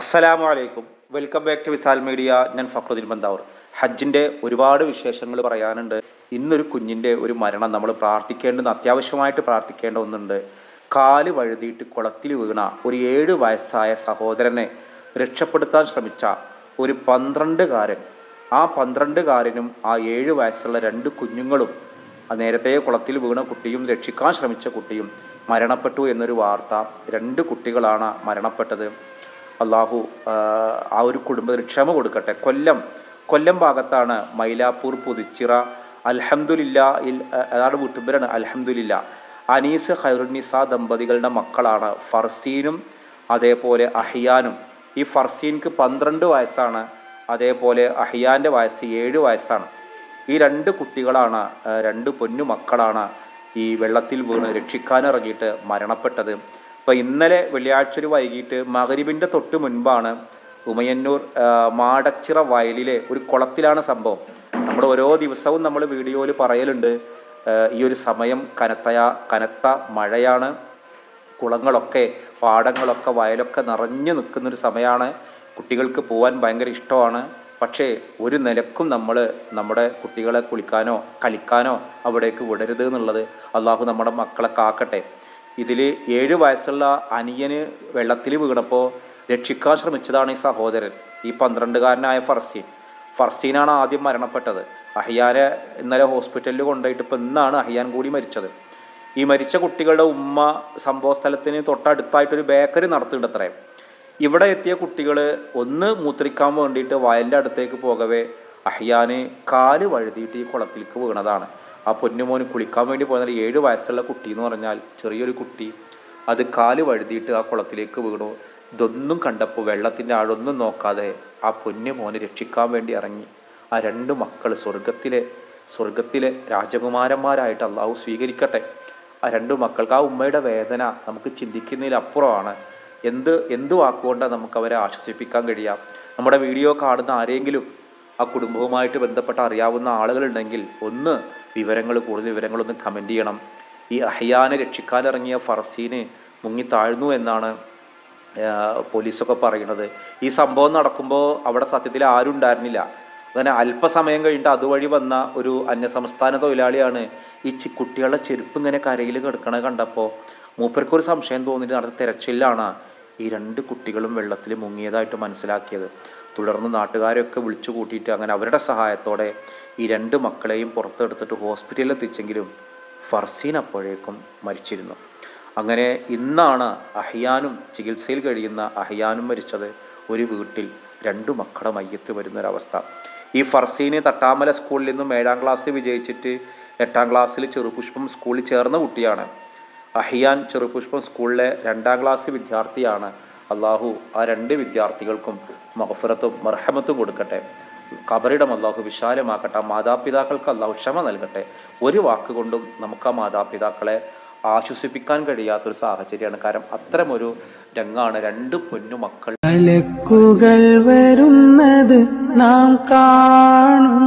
അസ്സലാമു അലൈക്കും. Welcome back to Visal media. ഞാൻ ഫക്രുദ്ദീൻ ബന്ദാവർ. ഹജ്ജിന്റെ ഒരുപാട് വിശേഷങ്ങൾ പറയാനുണ്ട്. ഇന്നൊരു കുഞ്ഞിന്റെ ഒരു മരണം നമ്മൾ പ്രാർത്ഥിക്കേണ്ടുന്ന അത്യാവശ്യമായിട്ട് പ്രാർത്ഥിക്കേണ്ട ഒന്നുണ്ട്. കാൽ വഴുതിയിട്ട് കുളത്തിൽ വീണ ഒരു ഏഴ് വയസ്സായ സഹോദരനെ രക്ഷപ്പെടുത്താൻ ശ്രമിച്ച ഒരു പന്ത്രണ്ടുകാരൻ. ആ പന്ത്രണ്ടുകാരനും ആ ഏഴ് വയസ്സുള്ള രണ്ട് കുഞ്ഞുങ്ങളും നേരത്തെ കുളത്തിൽ വീണ കുട്ടിയും രക്ഷിക്കാൻ ശ്രമിച്ച കുട്ടിയും മരണപ്പെട്ടു എന്നൊരു വാർത്ത രണ്ട് കുട്ടികളാണ് മരണപ്പെട്ടത്. അള്ളാഹു ആ, ഒരു കുടുംബത്തിന് ക്ഷമ കൊടുക്കട്ടെ. കൊല്ലം കൊല്ലം ഭാഗത്താണ് മൈലാപ്പൂർ പുതുച്ചിറ. അൽഹമുല്ല അതാണ് വീട്ടുപേരാണ് അൽഹമുല്ല അനീസ് ഹൈറുനിസ ദമ്പതികളുടെ മക്കളാണ്. ഫർസീനും അതേപോലെ അഹിയാനും. ഈ ഫർസീൻക്ക് പന്ത്രണ്ട് വയസ്സാണ്. അതേപോലെ അഹിയാന്റെ വയസ്സ് ഏഴ് വയസ്സാണ്. ഈ രണ്ട് കുട്ടികളാണ് രണ്ട് പൊന്നു മക്കളാണ് ഈ വെള്ളത്തിൽ വീണ് രക്ഷിക്കാനിറങ്ങിയിട്ട് മരണപ്പെട്ടത്. അപ്പോൾ ഇന്നലെ വെള്ളിയാഴ്ച ഒരു വൈകിട്ട് മകരിബിന്റെ തൊട്ട് മുൻപാണ് ഉമയന്നൂർ മാടച്ചിറ വയലിലെ ഒരു കുളത്തിലാണ് സംഭവം. നമ്മൾ ഓരോ ദിവസവും നമ്മൾ വീഡിയോയിൽ പറയലുണ്ട് ഈ ഒരു സമയം കനത്തയ കനത്ത മഴയാണ്. കുളങ്ങളൊക്കെ പാടങ്ങളൊക്കെ വയലൊക്കെ നിറഞ്ഞു നിൽക്കുന്നൊരു സമയമാണ്. കുട്ടികൾക്ക് പോകാൻ ഭയങ്കര ഇഷ്ടമാണ്. പക്ഷേ ഒരു നിലക്കും നമ്മൾ നമ്മുടെ കുട്ടികളെ കുളിക്കാനോ കളിക്കാനോ അവിടേക്ക് വിടരുത് എന്നുള്ളത് അള്ളാഹു നമ്മുടെ മക്കളെ കാക്കട്ടെ. ഇതിൽ ഏഴ് വയസ്സുള്ള അനിയന് വെള്ളത്തിൽ വീണപ്പോൾ രക്ഷിക്കാൻ ശ്രമിച്ചതാണ് ഈ സഹോദരൻ ഈ പന്ത്രണ്ടുകാരനായ ഫർസീൻ. ഫർസീനാണ് ആദ്യം മരണപ്പെട്ടത്. അഹിയാനെ ഇന്നലെ ഹോസ്പിറ്റലിൽ കൊണ്ടുപോയിട്ട് ഇപ്പം ഇന്നാണ് അഹിയാൻ കൂടി മരിച്ചത്. ഈ മരിച്ച കുട്ടികളുടെ ഉമ്മ സംഭവ സ്ഥലത്തിന് തൊട്ടടുത്തായിട്ടൊരു ബേക്കറി നടത്തുന്നുണ്ട് അത്രേ ഇവിടെ എത്തിയ കുട്ടികൾ ഒന്ന് മൂത്രിക്കാൻ വേണ്ടിയിട്ട് വയലിന്റെ അടുത്തേക്ക് പോകവേ അഹിയാന് കാൽ വഴുതിയിട്ട് ഈ കുളത്തിലേക്ക് വീണതാണ്. ആ പൊന്നുമോന് കുളിക്കാൻ വേണ്ടി പോകുന്ന ഏഴ് വയസ്സുള്ള കുട്ടി എന്ന് പറഞ്ഞാൽ ചെറിയൊരു കുട്ടി. അത് കാൽ വഴുതിയിട്ട് ആ കുളത്തിലേക്ക് വീണു. ഇതൊന്നും കണ്ടപ്പോൾ വെള്ളത്തിന്റെ ആഴൊന്നും നോക്കാതെ ആ പൊന്നു രക്ഷിക്കാൻ വേണ്ടി ഇറങ്ങി. ആ രണ്ട് മക്കൾ സ്വർഗത്തിലെ സ്വർഗത്തിലെ രാജകുമാരന്മാരായിട്ട് അള്ളാഹു സ്വീകരിക്കട്ടെ. ആ രണ്ട് മക്കൾക്ക് ആ ഉമ്മയുടെ വേദന നമുക്ക് ചിന്തിക്കുന്നതിലപ്പുറമാണ് എന്ത് എന്ത് വാക്കുകൊണ്ടാണ് നമുക്ക് അവരെ ആശ്വസിപ്പിക്കാൻ കഴിയാം? നമ്മുടെ വീഡിയോ കാണുന്ന ആരെങ്കിലും ആ കുടുംബവുമായിട്ട് ബന്ധപ്പെട്ട അറിയാവുന്ന ആളുകളുണ്ടെങ്കിൽ ഒന്ന് വിവരങ്ങൾ കൂടുതൽ വിവരങ്ങളൊന്ന് കമന്റ് ചെയ്യണം. ഈ അഹ്യാനെ രക്ഷിക്കാനിറങ്ങിയ ഫർസീന് മുങ്ങി താഴ്ന്നു എന്നാണ് പോലീസൊക്കെ പറയുന്നത്. ഈ സംഭവം നടക്കുമ്പോൾ അവിടെ സത്യത്തിൽ ആരും ഉണ്ടായിരുന്നില്ല. അങ്ങനെ അല്പസമയം കഴിഞ്ഞിട്ട് അതുവഴി വന്ന ഒരു അന്യസംസ്ഥാന തൊഴിലാളിയാണ് ഈ ചി കുട്ടികളുടെ ചെരുപ്പ് ഇങ്ങനെ കരയിൽ കിടക്കണത് കണ്ടപ്പോൾ മൂപ്പർക്കൊരു സംശയം തോന്നിയിട്ട് നടന്ന തിരച്ചിലാണ് ഈ രണ്ട് കുട്ടികളും വെള്ളത്തിൽ മുങ്ങിയതായിട്ട് മനസ്സിലാക്കിയത്. തുടർന്ന് നാട്ടുകാരെയൊക്കെ വിളിച്ചു കൂട്ടിയിട്ട് അങ്ങനെ അവരുടെ സഹായത്തോടെ ഈ രണ്ട് മക്കളെയും പുറത്തെടുത്തിട്ട് ഹോസ്പിറ്റലിൽ എത്തിച്ചെങ്കിലും ഫർസീൻ അപ്പോഴേക്കും മരിച്ചിരുന്നു. അങ്ങനെ ഇന്നാണ് അഹിയാനും ചികിത്സയിൽ കഴിയുന്ന അഹിയാനും മരിച്ചത് ഒരു വീട്ടിൽ രണ്ടു മക്കളുടെ മയ്യത്ത് വരുന്നൊരവസ്ഥ. ഈ ഫർസീന് തട്ടാമല സ്കൂളിൽ നിന്നും ഏഴാം ക്ലാസ് വിജയിച്ചിട്ട് എട്ടാം ക്ലാസ്സിൽ ചെറുപുഷ്പം സ്കൂളിൽ ചേർന്ന കുട്ടിയാണ്. അഹിയാൻ ചെറുപുഷ്പം സ്കൂളിലെ രണ്ടാം ക്ലാസ് വിദ്യാർത്ഥിയാണ് അള്ളാഹു ആ രണ്ട് വിദ്യാർത്ഥികൾക്കും മഹഫുറത്തും മർഹമത്തും കൊടുക്കട്ടെ. കബറിടം അള്ളാഹു വിശാലമാക്കട്ടെ. ആ മാതാപിതാക്കൾക്ക് അള്ളാഹു ക്ഷമ നൽകട്ടെ. ഒരു വാക്കുകൊണ്ടും നമുക്ക് ആ മാതാപിതാക്കളെ ആശ്വസിപ്പിക്കാൻ കഴിയാത്തൊരു സാഹചര്യമാണ്. കാരണം അത്തരമൊരു രംഗാണ് രണ്ട് പൊന്നു മക്കൾ. വരുന്നത് നാം കാണും.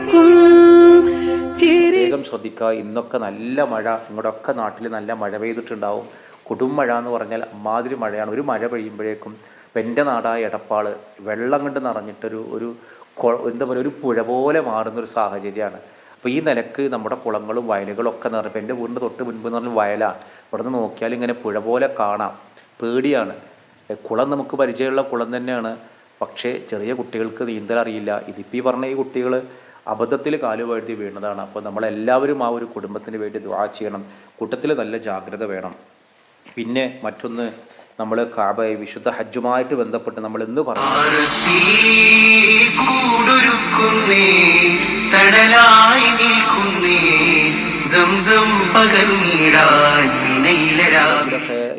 പ്രത്യേകം ശ്രദ്ധിക്കുക. ഇന്നൊക്കെ നല്ല മഴ നിങ്ങളുടെയൊക്കെ നാട്ടിൽ നല്ല മഴ പെയ്തിട്ടുണ്ടാവും. കൊടും മഴ എന്ന് പറഞ്ഞാൽ അമ്മാതിരി മഴയാണ്. ഒരു മഴ പെയ്യുമ്പോഴേക്കും എന്റെ നാടായ എടപ്പാൾ വെള്ളം കൊണ്ട് നിറഞ്ഞിട്ടൊരു ഒരു എന്താ പറയുക ഒരു പുഴ പോലെ മാറുന്നൊരു സാഹചര്യമാണ്. അപ്പോൾ ഈ നിലയ്ക്ക് നമ്മുടെ കുളങ്ങളും വയലുകളും ഒക്കെ നിറഞ്ഞപ്പോൾ എന്റെ വീടിന്റെ തൊട്ട് മുൻപ് എന്ന് പറഞ്ഞാൽ വയലാണ് ഇവിടെ നിന്ന് നോക്കിയാൽ ഇങ്ങനെ പുഴ പോലെ കാണാം. പേടിയാണ്. കുളം നമുക്ക് പരിചയമുള്ള കുളം തന്നെയാണ്. പക്ഷേ ചെറിയ കുട്ടികൾക്ക് നീന്തൽ അറിയില്ല ഇതിപ്പോൾ ഈ പറഞ്ഞ ഈ കുട്ടികൾ അബദ്ധത്തിൽ കാലുവഴുതി വീണതാണ്. അപ്പോൾ നമ്മളെല്ലാവരും ആ ഒരു കുടുംബത്തിന് വേണ്ടി ദ്വാ ചെയ്യണം. കൂട്ടത്തിൽ നല്ല ജാഗ്രത വേണം. പിന്നെ മറ്റൊന്ന് നമ്മൾ കാബയെ വിശുദ്ധ ഹജ്ജുമായിട്ട് ബന്ധപ്പെട്ട് നമ്മൾ എന്ന് പറഞ്ഞു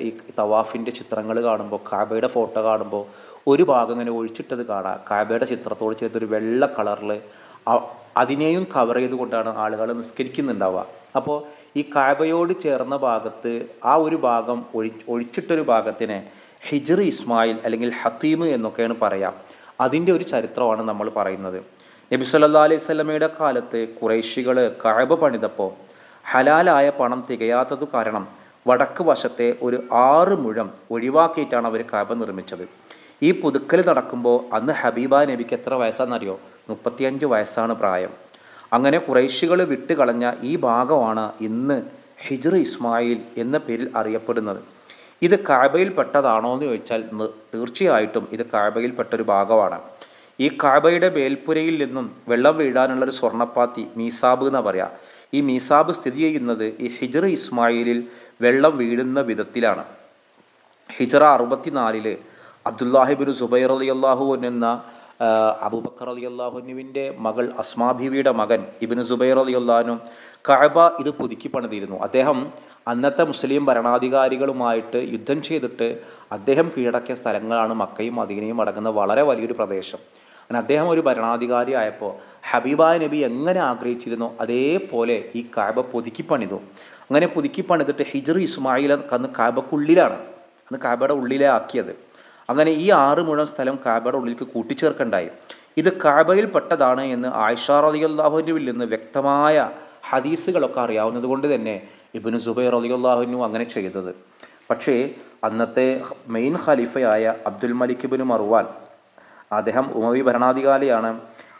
ഈ തവാഫിന്റെ തവാഫിന്റെ ചിത്രങ്ങൾ കാണുമ്പോൾ കാബയുടെ ഫോട്ടോ കാണുമ്പോൾ ഒരു ഭാഗം ഇങ്ങനെ ഒഴിച്ചിട്ടത് കാണാം. കാബയുടെ ചിത്രത്തോട് ചേർത്തൊരു വെള്ള കളറിൽ അതിനെയും കവർ ചെയ്തുകൊണ്ടാണ് ആളുകൾ നിസ്കരിക്കുന്നുണ്ടാവുക. അപ്പോൾ ഈ കാബയോട് ചേർന്ന ഭാഗത്ത് ആ ഒരു ഭാഗം ഒഴി ഒഴിച്ചിട്ടൊരു ഭാഗത്തിനെ ഹിജർ ഇസ്മായിൽ അല്ലെങ്കിൽ ഹത്തീം എന്നൊക്കെയാണ് പറയാം. അതിന്റെ ഒരു ചരിത്രമാണ് നമ്മൾ പറയുന്നത്. നബി സല്ലാ അലൈഹി സ്വലമയുടെ കാലത്ത് കുറേശികൾ കായബ പണിതപ്പോൾ ഹലാലായ പണം തികയാത്തതു കാരണം വടക്ക് വശത്തെ ഒരു ആറ് മുഴം ഒഴിവാക്കിയിട്ടാണ് അവർ കായബ നിർമ്മിച്ചത്. ഈ പുതുക്കൽ നടക്കുമ്പോൾ അന്ന് ഹബീബ നബിക്ക് എത്ര വയസ്സാണെന്നറിയോ? മുപ്പത്തിയഞ്ച് വയസ്സാണ് പ്രായം. അങ്ങനെ കുറേശികൾ വിട്ടുകളഞ്ഞ ഈ ഭാഗമാണ് ഇന്ന് ഹിജ്ർ ഇസ്മായിൽ എന്ന പേരിൽ അറിയപ്പെടുന്നത്. ഇത് കാബയിൽ പെട്ടതാണോ എന്ന് ചോദിച്ചാൽ തീർച്ചയായിട്ടും ഇത് കാബയിൽ ഒരു ഭാഗമാണ്. ഈ കാബയുടെ മേൽപ്പുരയിൽ നിന്നും വെള്ളം വീഴാനുള്ള ഒരു സ്വർണപ്പാത്തി മീസാബ് എന്ന് പറയാ. ഈ മീസാബ് സ്ഥിതി ചെയ്യുന്നത് ഈ ഹിജർ ഇസ്മായിലിൽ വെള്ളം വീഴുന്ന വിധത്തിലാണ്. ഹിജറ അറുപത്തിനാലിൽ അബ്ദുല്ലാഹിബിൻ സുബൈർ അലി അള്ളാഹു എന്ന അബൂബക്കർ അലി അള്ളാഹുനുവിന്റെ മകൾ അസ്മാബിവിയുടെ മകൻ ഇബിന് സുബൈർ അലി അള്ളഹാനും കഅബ ഇത് പുതുക്കി പണിതിരുന്നു. അദ്ദേഹം അന്നത്തെ മുസ്ലിം ഭരണാധികാരികളുമായിട്ട് യുദ്ധം ചെയ്തിട്ട് അദ്ദേഹം കീഴടക്കിയ സ്ഥലങ്ങളാണ് മക്കയും മദീനയും അടങ്ങുന്ന വളരെ വലിയൊരു പ്രദേശം. അദ്ദേഹം ഒരു ഭരണാധികാരി ആയപ്പോൾ ഹബീബായ നബി എങ്ങനെ ആഗ്രഹിച്ചിരുന്നോ അതേപോലെ ഈ കാബ പുതുക്കി പണിതു. അങ്ങനെ പുതുക്കി പണിതിട്ട് ഹിജർ ഇസ്മായിൽ അന്ന് കാബക്കുള്ളിലാണ് അന്ന് കാബയുടെ ഉള്ളിലെ ആക്കിയത് അങ്ങനെ ഈ ആറ് മുഴം സ്ഥലം കാബയുടെ ഉള്ളിലേക്ക് കൂട്ടിച്ചേർക്കണ്ടായി. ഇത് കാബയിൽ പെട്ടതാണ് എന്ന് ആയിഷാ റളിയല്ലാഹുവിൽ നിന്ന് വ്യക്തമായ ഹദീസുകളൊക്കെ അറിയാവുന്നത് കൊണ്ട് തന്നെ ഇബിന് സുബൈർ റളിയല്ലാഹുവിനു അങ്ങനെ ചെയ്തത്. പക്ഷേ അന്നത്തെ മെയിൻ ഖലീഫയായ അബ്ദുൽ മലിക് ഇബിന് മർവാൻ അദ്ദേഹം ഉമവി ഭരണാധികാരിയാണ്.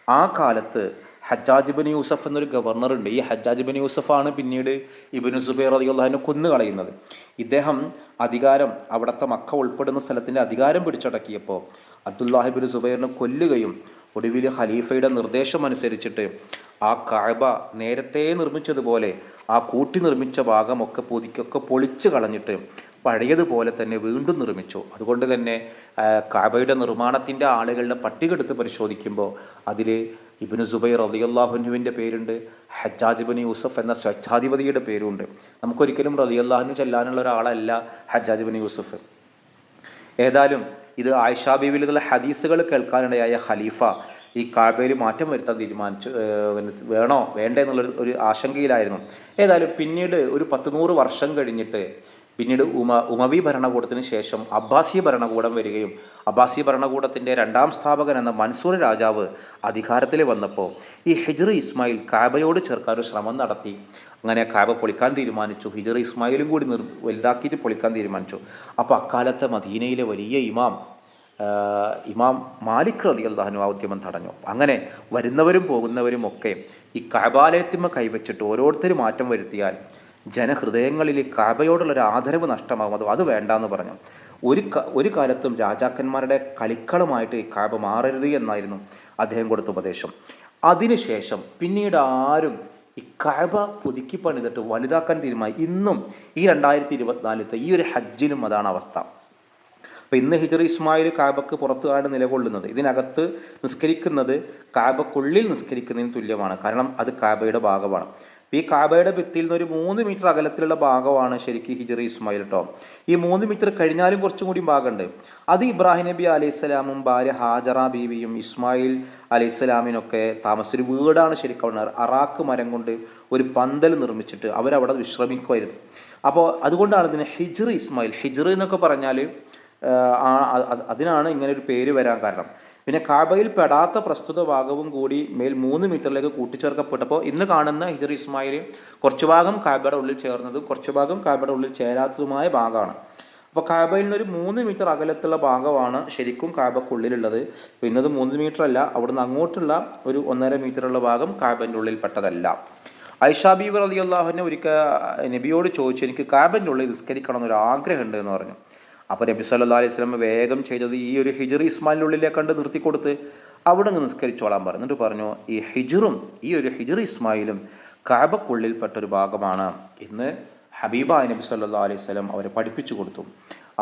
ആ കാലത്ത് ഹജ്ജാജ് ബിൻ യൂസഫ് എന്നൊരു ഗവർണർ ഉണ്ട് ഈ ഹജ്ജാജ് ബിൻ യൂസഫാണ് പിന്നീട് ഇബിനു സുബൈർ അലിയുള്ളഹാനെ കൊന്നു കളയുന്നത്. ഇദ്ദേഹം അധികാരം അവിടുത്തെ മക്ക ഉൾപ്പെടുന്ന സ്ഥലത്തിന്റെ അധികാരം പിടിച്ചടക്കിയപ്പോൾ അബ്ദുല്ലാഹിബിൻ സുബൈറിനെ കൊല്ലുകയും ഒടുവിൽ ഖലീഫയുടെ നിർദ്ദേശം അനുസരിച്ചിട്ട് ആ കഴബ നേരത്തെ നിർമ്മിച്ചതുപോലെ ആ കൂട്ടി നിർമ്മിച്ച ഭാഗമൊക്കെ പൊതിക്കൊക്കെ പൊളിച്ചു കളഞ്ഞിട്ട് പഴയതുപോലെ തന്നെ വീണ്ടും നിർമ്മിച്ചു. അതുകൊണ്ട് തന്നെ കഴബയുടെ നിർമ്മാണത്തിന്റെ ആളുകളുടെ പട്ടിക എടുത്ത് പരിശോധിക്കുമ്പോൾ അതിൽ ഇബിന് സുബൈർ റലിയല്ലാഹുനുവിന്റെ പേരുണ്ട്. ഹജ്ജാജ് യൂസഫ് എന്ന സ്വച്ഛാധിപതിയുടെ പേരുണ്ട് നമുക്കൊരിക്കലും റലിയല്ലാഹുനു ചെല്ലാനുള്ള ഒരാളല്ല ഹജ്ജാജ് യൂസഫ്. ഏതായാലും ഇത് ആയിഷാ ബീവിൽ ഹദീസുകൾ കേൾക്കാനിടയായ ഖലീഫ ഈ കാബയിൽ മാറ്റം വരുത്താൻ തീരുമാനിച്ചു വേണോ വേണ്ടേ എന്നുള്ളൊരു ഒരു ആശങ്കയിലായിരുന്നു. ഏതായാലും പിന്നീട് ഒരു പത്ത് നൂറ് വർഷം കഴിഞ്ഞിട്ട് പിന്നീട് ഉമ ഉമവി ഭരണകൂടത്തിന് ശേഷം അബ്ബാസി ഭരണകൂടം വരികയും അബ്ബാസി ഭരണകൂടത്തിന്റെ രണ്ടാം സ്ഥാപകൻ എന്ന മൻസൂർ രാജാവ് അധികാരത്തിൽ വന്നപ്പോൾ ഈ ഹിജ്ർ ഇസ്മായിൽ കാബയോട് ചേർക്കാൻ ഒരു ശ്രമം നടത്തി. അങ്ങനെ കാബ പൊളിക്കാൻ തീരുമാനിച്ചു. ഹിജർ ഇസ്മായിലും കൂടി നിർ വലുതാക്കിയിട്ട് പൊളിക്കാൻ തീരുമാനിച്ചു. അപ്പോൾ അക്കാലത്തെ മദീനയിലെ വലിയ ഇമാം ഇമാം മാലിക് റലി അള്ളാഹനു ആ ഉദ്യമം തടഞ്ഞു. അങ്ങനെ വരുന്നവരും പോകുന്നവരും ഒക്കെ ഈ കാബാലയത്തിമ കൈവച്ചിട്ട് ഓരോരുത്തരും മാറ്റം വരുത്തിയാൽ ജനഹൃദയങ്ങളിൽ ഈ കാബയോടുള്ള ഒരു ആദരവ് നഷ്ടമാകും. അത് അത് വേണ്ടാന്ന് പറഞ്ഞു. ഒരു ഒരു കാലത്തും രാജാക്കന്മാരുടെ കളിക്കളമായിട്ട് ഈ കാബ മാറരുത് എന്നായിരുന്നു അദ്ദേഹം കൊടുത്ത ഉപദേശം. അതിനുശേഷം പിന്നീട് ആരും ഈ കഅബ പുതുക്കി പണിതിട്ട് വലുതാക്കാൻ തീരുമാനം ഇന്നും ഈ രണ്ടായിരത്തി ഇരുപത്തിനാലിലത്തെ ഈ ഒരു ഹജ്ജിനും അതാണ് അവസ്ഥ. അപ്പം ഇന്ന് ഹിജർ ഇസ്മായിൽ കാബക്ക് പുറത്തുകാണ് നിലകൊള്ളുന്നത് ഇതിനകത്ത് നിസ്കരിക്കുന്നത് കാബക്കുള്ളിൽ നിസ്കരിക്കുന്നതിന് തുല്യമാണ്. കാരണം അത് കാബയുടെ ഭാഗമാണ്. ഈ കാബയുടെ ഭിത്തിയിൽ നിന്ന് ഒരു മൂന്ന് മീറ്റർ അകലത്തിലുള്ള ഭാഗമാണ് ശരിക്കും ഹിജറി ഇസ്മായിൽ കേട്ടോ ഈ മൂന്ന് മീറ്റർ കഴിഞ്ഞാലും കുറച്ചും കൂടി ഭാഗമുണ്ട്. അത് ഇബ്രാഹിം നബി അലൈഹിസ്സലാമും ഭാര്യ ഹാജറ ബീവിയും ഇസ്മായിൽ അലൈഹിസ്സലാമിനൊക്കെ സ്വലാമിനൊക്കെ താമസിച്ച ഒരു വീടാണ് ശരിക്കും അവിടെ അറാക്ക് മരം കൊണ്ട് ഒരു പന്തൽ നിർമ്മിച്ചിട്ട് അവരവിടെ വിശ്രമിക്കുമായിരുന്നു. അപ്പോൾ അതുകൊണ്ടാണ് ഇതിന് ഹിജർ ഇസ്മായിൽ. ഹിജർ എന്നൊക്കെ പറഞ്ഞാൽ അതിനാണ് ഇങ്ങനെ ഒരു പേര് വരാൻ കാരണം. പിന്നെ കാബയിൽ പെടാത്ത പ്രസ്തുത ഭാഗവും കൂടി മേൽ മൂന്ന് മീറ്ററിലേക്ക് കൂട്ടിച്ചേർക്കപ്പെട്ടപ്പോൾ ഇന്ന് കാണുന്ന ഹിജർ ഇസ്മായിൽ കുറച്ചു ഭാഗം കാബയുടെ ഉള്ളിൽ ചേർന്നതും കുറച്ചു ഭാഗം കാബയുടെ ഉള്ളിൽ ചേരാത്തതുമായ ഭാഗമാണ്. അപ്പോൾ കാബയിൽ നിന്ന് ഒരു മൂന്ന് മീറ്റർ അകലത്തുള്ള ഭാഗമാണ് ശരിക്കും കാബക്കുള്ളിലുള്ളത്. അപ്പോൾ ഇന്നത് മൂന്ന് മീറ്റർ അല്ല അവിടുന്ന് അങ്ങോട്ടുള്ള ഒരു ഒന്നര മീറ്ററുള്ള ഭാഗം കാബന്റെ ഉള്ളിൽ പെട്ടതല്ല ഐഷാ ബീബർ അലി അള്ളാഹുവിനെ ഒരിക്കൽ നബിയോട് ചോദിച്ചു എനിക്ക് കാബന്റെ ഉള്ളിൽ നിസ്കരിക്കണം എന്നൊരു ആഗ്രഹമുണ്ട് എന്ന് പറഞ്ഞു. അപ്പോൾ നബി സല്ലാ അലൈഹി സ്വലം വേഗം ചെയ്തത് ഈ ഒരു ഹിജർ ഇസ്മായിലിനുള്ളിലെ കണ്ട് നിർത്തിക്കൊടുത്ത് അവിടെ നിന്ന് നിസ്കരിച്ചോളാൻ പറഞ്ഞു. പറഞ്ഞു ഈ ഹിജറും ഈ ഒരു ഹിജർ ഇസ്മായിലും കാബക്കുള്ളിൽപ്പെട്ട ഒരു ഭാഗമാണ് ഇന്ന് ഹബീബ നബി സല്ലാ അലൈഹി സ്വലം അവരെ പഠിപ്പിച്ചു കൊടുത്തു.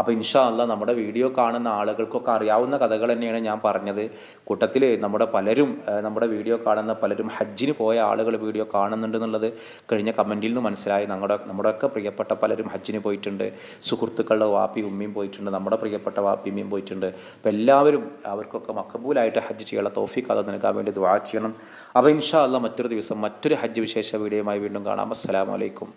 അപ്പോൾ ഇൻഷാ അല്ല നമ്മുടെ വീഡിയോ കാണുന്ന ആളുകൾക്കൊക്കെ അറിയാവുന്ന കഥകൾ തന്നെയാണ് ഞാൻ പറഞ്ഞത്. കൂട്ടത്തിൽ നമ്മുടെ പലരും നമ്മുടെ വീഡിയോ കാണുന്ന പലരും ഹജ്ജിന് പോയ ആളുകൾ വീഡിയോ കാണുന്നുണ്ട് എന്നുള്ളത് കഴിഞ്ഞ കമന്റിൽ നിന്ന് മനസ്സിലായി. നമ്മുടെ നമ്മുടെയൊക്കെ പ്രിയപ്പെട്ട പലരും ഹജ്ജിന് പോയിട്ടുണ്ട്. സുഹൃത്തുക്കളുടെ വാപ്പി ഉമ്മയും പോയിട്ടുണ്ട്. നമ്മുടെ പ്രിയപ്പെട്ട വാപ്പി ഉമ്മയും പോയിട്ടുണ്ട്. അപ്പോൾ എല്ലാവരും അവർക്കൊക്കെ മക്കബൂലായിട്ട് ഹജ്ജ് ചെയ്യാനുള്ള തോഫിക്ക് അത് നൽകാൻ വേണ്ടി ദുആ ചെയ്യണം. അപ്പോൾ ഇൻഷാ അല്ല മറ്റൊരു ദിവസം മറ്റൊരു ഹജ്ജ് വിശേഷ വീഡിയോയുമായി വീണ്ടും കാണാം. അസ്സലാമു അലൈക്കും.